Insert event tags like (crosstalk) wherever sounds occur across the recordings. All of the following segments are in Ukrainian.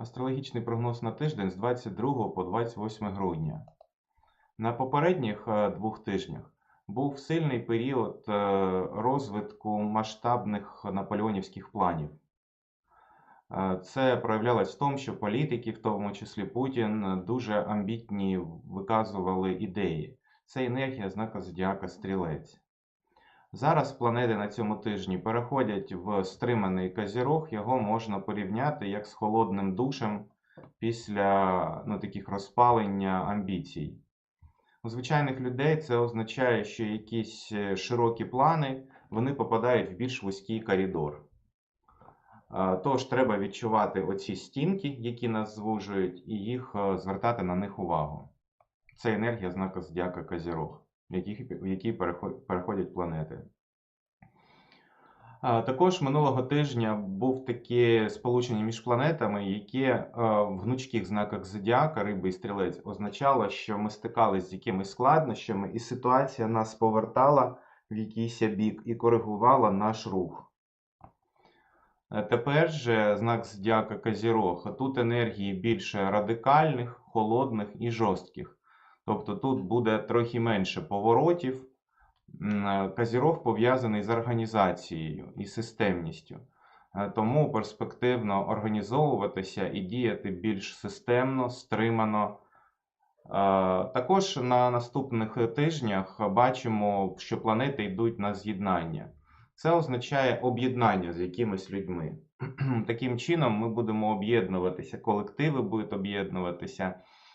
Астрологічний прогноз на тиждень з 22 по 28 грудня. На попередніх е, двох тижнях був сильний період е, розвитку масштабних наполеонівських планів. Е, Це проявлялось в тому, що політики, в тому числі Путін, дуже амбітні виказували ідеї. Це енергія знака зодіака Стрілець. Зараз планети на цьому тижні переходять в стриманий Козірог, його можна порівняти як з холодним душем після ну, таких розпалення амбіцій. У звичайних людей це означає, що якісь е, широкі плани вони попадають в більш вузький коридор. Тож треба відчувати оці стінки, які нас звужують, і їх е, звертати на них увагу. Це енергія знака Зодіака Козірог, в якій переходять планети. Також минулого тижня був таке сполучення між планетами, яке в гнучких знаках зодіака, риби і стрілець, означало, що ми стикалися з якимись складнощами, і ситуація нас повертала в якийсь бік і коригувала наш рух. Е, Тепер же знак зодіака Козірог. Тут енергії більше радикальних, холодних і жорстких. Тобто тут буде трохи менше поворотів. Е, пов'язаний з організацією і системністю. Е, Тому перспективно організовуватися і діяти більш системно, стримано. Е, Також на наступних тижнях бачимо, що планети йдуть на з'єднання. Це означає об'єднання з якимись людьми. (clears throat) Таким чином, ми будемо об'єднуватися, колективи будуть об'єднуватися,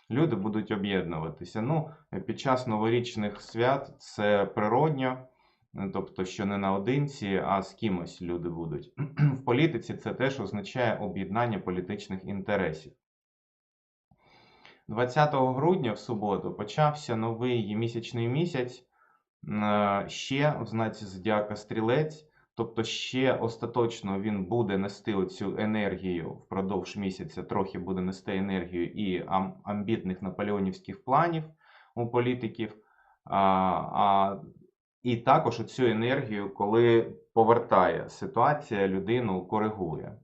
люди будуть об'єднуватися. Ну, під час новорічних свят це природньо, е, тобто, що не наодинці, а з кимось люди будуть. (clears throat) В політиці це теж означає об'єднання політичних інтересів. 20 грудня в суботу почався новий місячний місяць е, ще в знаці зодіака стрілець, тобто ще остаточно він буде нести оцю енергію впродовж місяця, трохи буде нести енергію і амбітних наполеонівських планів у політиків, а, а, і також оцю енергію, коли повертає ситуація, людину коригує.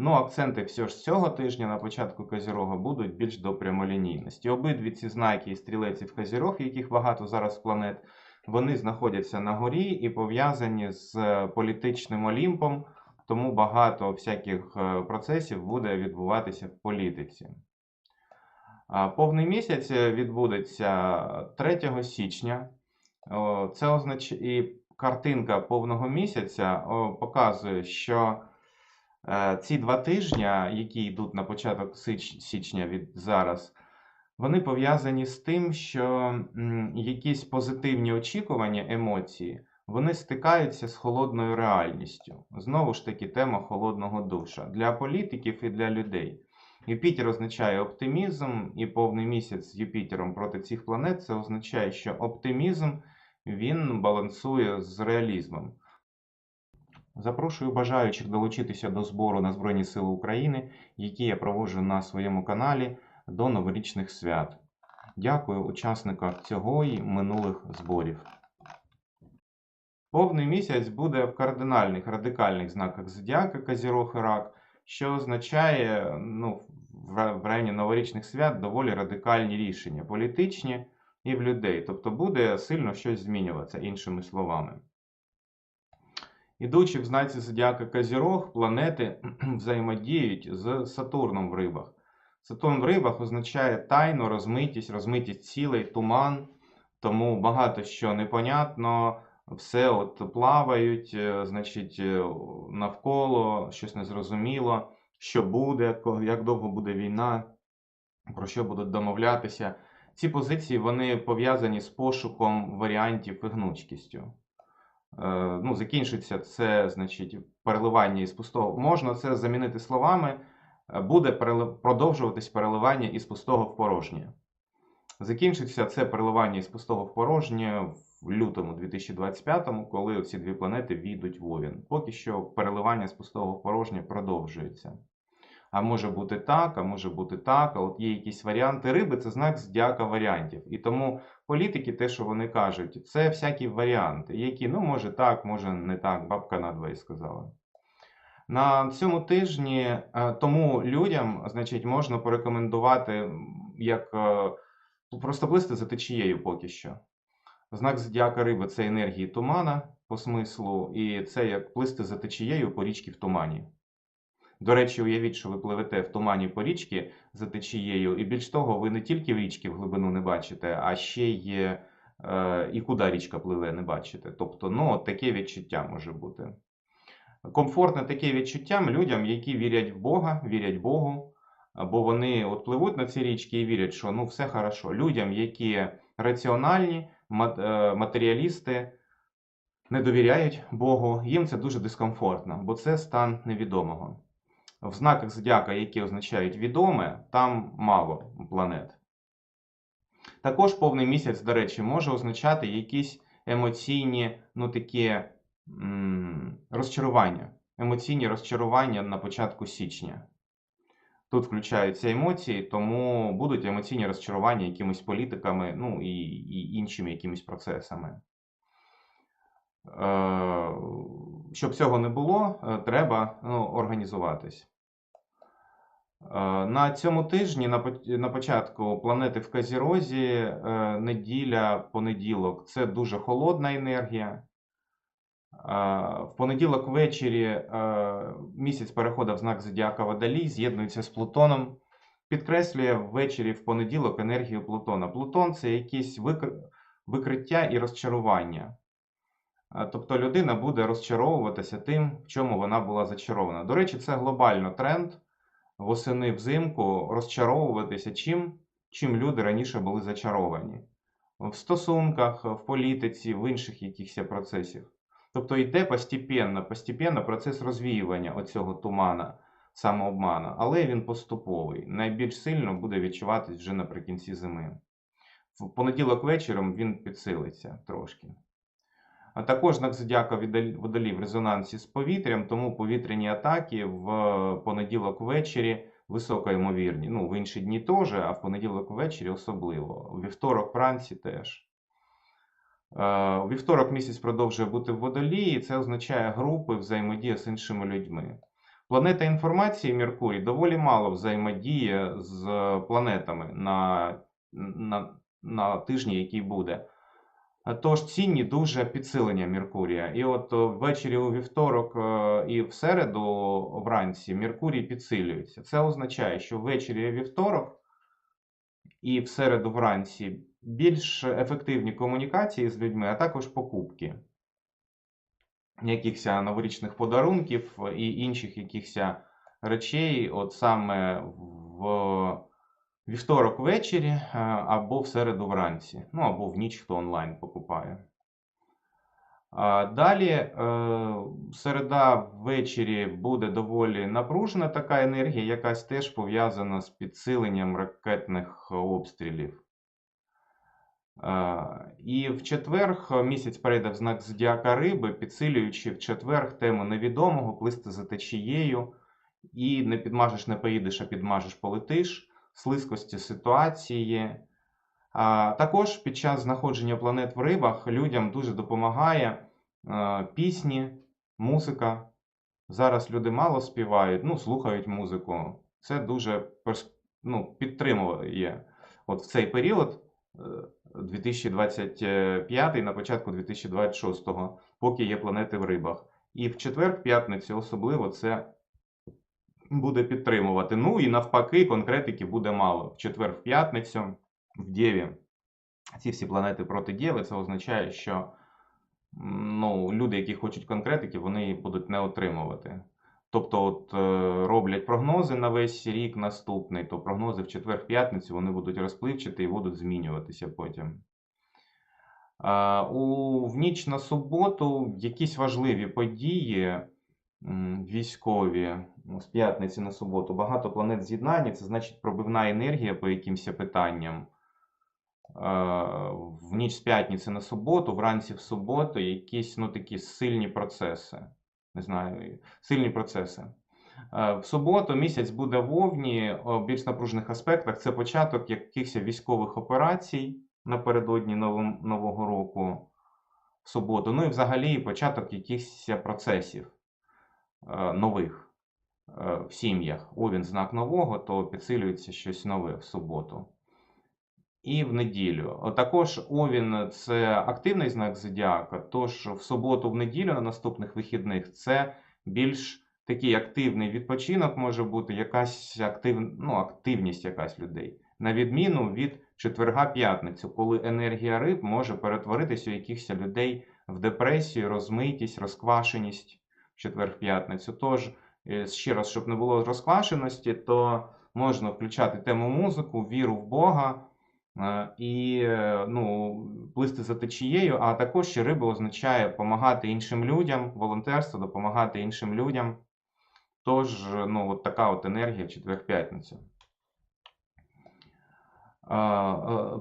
Ну, акценти все ж цього тижня на початку Козірога будуть більш до прямолінійності. Обидві ці знаки і стрілець в Козірог, яких багато зараз планет, вони знаходяться на горі і пов'язані з е, політичним Олімпом, тому багато всяких е, процесів буде відбуватися в політиці. Повний місяць е, відбудеться 3 січня. Це означає, і картинка повного місяця показує, що ці два тижні, які йдуть на початок січня від зараз, вони пов'язані з тим, що якісь позитивні очікування, емоції, вони стикаються з холодною реальністю. Знову ж таки, тема холодного душа для політиків і для людей. Юпітер означає оптимізм, і повний місяць з Юпітером проти цих планет це означає, що оптимізм він балансує з реалізмом. Запрошую бажаючих долучитися до збору на Збройні Сили України, які я проводжу на своєму каналі до новорічних свят. Дякую учасникам цього і минулих зборів. Повний місяць буде в кардинальних радикальних знаках зодіака Козірог і Рак, що означає ну, в районі новорічних свят доволі радикальні рішення, політичні і в людей. Тобто буде сильно щось змінюватися, іншими словами. Ідучи в знаці зодіака Козірог, планети (clears throat) взаємодіють з Сатурном в рибах. Сатурн в рибах означає тайну, розмитість, розмитість цілей, туман, тому багато що непонятно, все от плавають, е, значить, е, навколо, щось незрозуміло, що буде, як довго буде війна, про що будуть домовлятися. Ці позиції вони пов'язані з пошуком варіантів і гнучкістю. Е, ну, закінчиться це, значить, переливання із пустого. Можна це замінити словами. Е, Буде продовжуватись переливання із пустого в порожнє. Закінчиться це переливання із пустого в порожнє в лютому 2025, коли ці дві планети війдуть в Овін. Поки що переливання з пустого в порожнє продовжується. А може бути так, а може бути так. А от є якісь варіанти риби, це знак здяка варіантів. І тому політики, те, що вони кажуть, це всякі варіанти, які, ну, може так, може не так, бабка надвоє сказала. На цьому тижні е, тому людям, значить, можна порекомендувати як е, просто плисти за течією поки що. Знак зодіака риби це енергії тумана по смислу, і це як плисти за течією по річці в тумані. До речі, уявіть, що ви пливете в тумані по річці за течією, і більш того, ви не тільки в річці в глибину не бачите, а ще й е, і куди річка пливе, не бачите. Тобто, ну, таке відчуття може бути. Комфортне таке відчуття людям, які вірять в Бога, вірять Богу, бо вони от пливуть на ці річки і вірять, що ну все хорошо. Людям, які раціональні, е, матеріалісти, не довіряють Богу, їм це дуже дискомфортно, бо це стан невідомого. В знаках зодіака, які означають відоме, там мало планет. Також повний місяць, до речі, може означати якісь емоційні, ну такі розчарування. Емоційні розчарування на початку січня. Тут включаються емоції, тому будуть емоційні розчарування якимись політиками, ну і, і іншими якимись процесами. Е, Щоб цього не було, е, треба ну, організуватись. Е, На цьому тижні, на початку планети в Казірозі, е, неділя, понеділок це дуже холодна енергія. В понеділок ввечері е, місяць переходив в знак Зодіака Водолій, з'єднується з Плутоном, підкреслює ввечері в понеділок енергію Плутона. Плутон це якісь викриття і розчарування. Е, Тобто людина буде розчаровуватися тим, в чому вона була зачарована. До речі, це глобально тренд восени взимку розчаровуватися чим, чим люди раніше були зачаровані. В стосунках, в політиці, в інших якихось процесах. Тобто йде постепенно, постепенно процес розвіювання оцього тумана, самообмана, але він поступовий. Найбільш сильно буде відчуватись вже наприкінці зими. В понеділок вечором він підсилиться трошки. А також знак зодіака Віддал- в резонансі з повітрям, тому повітряні атаки в понеділок ввечері висока ймовірність. Ну, в інші дні теж, а в понеділок ввечері особливо. Вівторок вранці теж. Е, вівторок місяць продовжує бути в водолії, це означає групи, взаємодія з іншими людьми. Планета інформації Меркурій доволі мало взаємодіє з планетами на, на, на тижні, який буде. Тож цінні дуже підсилення Меркурія. І от ввечері у вівторок е, і в середу вранці Меркурій підсилюється. Це означає, що ввечері і вівторок і в середу вранці більш ефективні комунікації з людьми, а також покупки якихось новорічних подарунків і інших якихось речей, от саме в вівторок ввечері або в середу вранці, ну або в ніч, хто онлайн покупає. Далі, е, середа ввечері буде доволі напружена така енергія, якась теж пов'язана з підсиленням ракетних обстрілів. Е, І в четверг місяць перейде в знак зодіака риби, підсилюючи в четверг тему невідомого, плисти за течією, і не підмажеш, не поїдеш, а підмажеш, полетиш, слизькості ситуації. Також під час знаходження планет в рибах людям дуже допомагає е, пісні, музика. Зараз люди мало співають, ну, слухають музику. Це дуже ну, підтримує от в цей період е, 2025 на початку 2026, поки є планети в рибах. І в четвер, п'ятницю особливо це буде підтримувати. Ну і навпаки, конкретики буде мало. В четвер, в Дєві. Ці всі планети проти Дєви, це означає, що ну, люди, які хочуть конкретики, вони її будуть не отримувати. Тобто, от, е, роблять прогнози на весь рік наступний, то прогнози в четвер, в п'ятницю вони будуть розпливчаті і будуть змінюватися потім. У, в ніч на суботу якісь важливі події військові з п'ятниці на суботу. Багато планет з'єднання, це значить пробивна енергія по якимось питанням. В ніч з п'ятниці на суботу, вранці в суботу, якісь ну, такі сильні процеси. Не знаю, сильні процеси. Е, В суботу місяць буде в Овні, більш напружених аспектах. Це початок якихось військових операцій напередодні Нового року в суботу. Ну і взагалі початок якихось процесів. е, нових е, в сім'ях. Овін знак нового, то підсилюється щось нове в суботу. І в неділю. О, Також Овін це активний знак зодіака, тож в суботу, в неділю на наступних вихідних це більш такий активний відпочинок може бути, якась актив... ну, активність якась людей. На відміну від четверга п'ятницю, коли енергія риб може перетворитися у якихось людей в депресію, розмитість, розквашеність в четвер п'ятницю. Тож, е, ще раз, щоб не було розквашеності, то можна включати тему музику, віру в Бога. Е, І е, ну, плисти за течією, а також ще риба означає допомагати іншим людям, волонтерство, допомагати іншим людям. Тож, ну, от така от енергія четвер-п'ятницю. Е,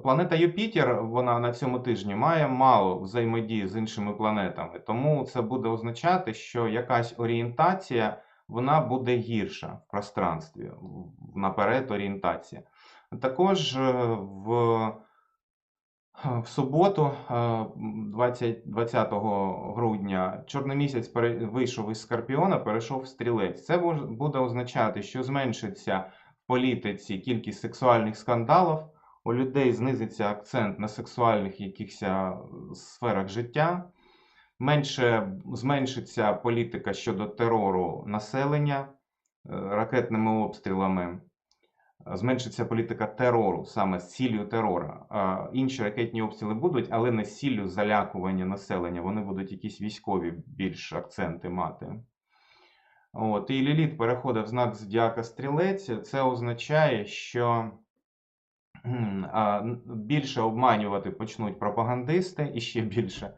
Планета Юпітер, вона на цьому тижні має мало взаємодії з іншими планетами, тому це буде означати, що якась орієнтація вона буде гірша в пространстві, наперед орієнтація. Також е, в, в суботу, е, 20, 20 грудня, чорний місяць пере- вийшов із Скорпіона, перейшов в стрілець. Це буде означати, що зменшиться в політиці кількість сексуальних скандалів, у людей знизиться акцент на сексуальних якихось е, сферах життя, менше зменшиться політика щодо терору населення ракетними обстрілами зменшиться політика терору, саме з ціллю терора. Інші ракетні обстріли будуть, але не з ціллю залякування населення. Вони будуть якісь військові більш акценти мати. От, і Ліліт переходить в знак зодіака стрілець. Це означає, що більше обманювати почнуть пропагандисти і ще більше.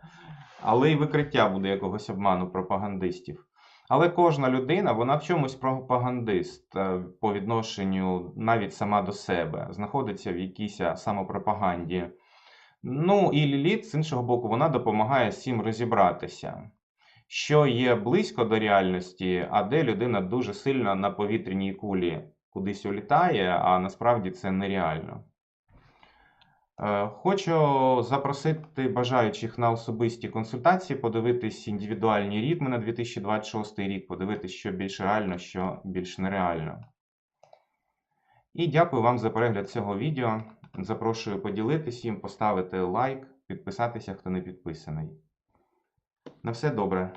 Але й викриття буде якогось обману пропагандистів. Але кожна людина, вона в чомусь пропагандист е, по відношенню навіть сама до себе, знаходиться в якійсь самопропаганді. Ну і Ліліт, з іншого боку, вона допомагає всім розібратися, що є близько до реальності, а де людина дуже сильно на повітряній кулі кудись улітає, а насправді це нереально. Е, Хочу запросити бажаючих на особисті консультації, подивитись індивідуальні ритми на 2026 рік, подивитись, що більш реально, що більш нереально. І дякую вам за перегляд цього відео. Запрошую поділитись їм, поставити лайк, підписатися, хто не підписаний. На все добре.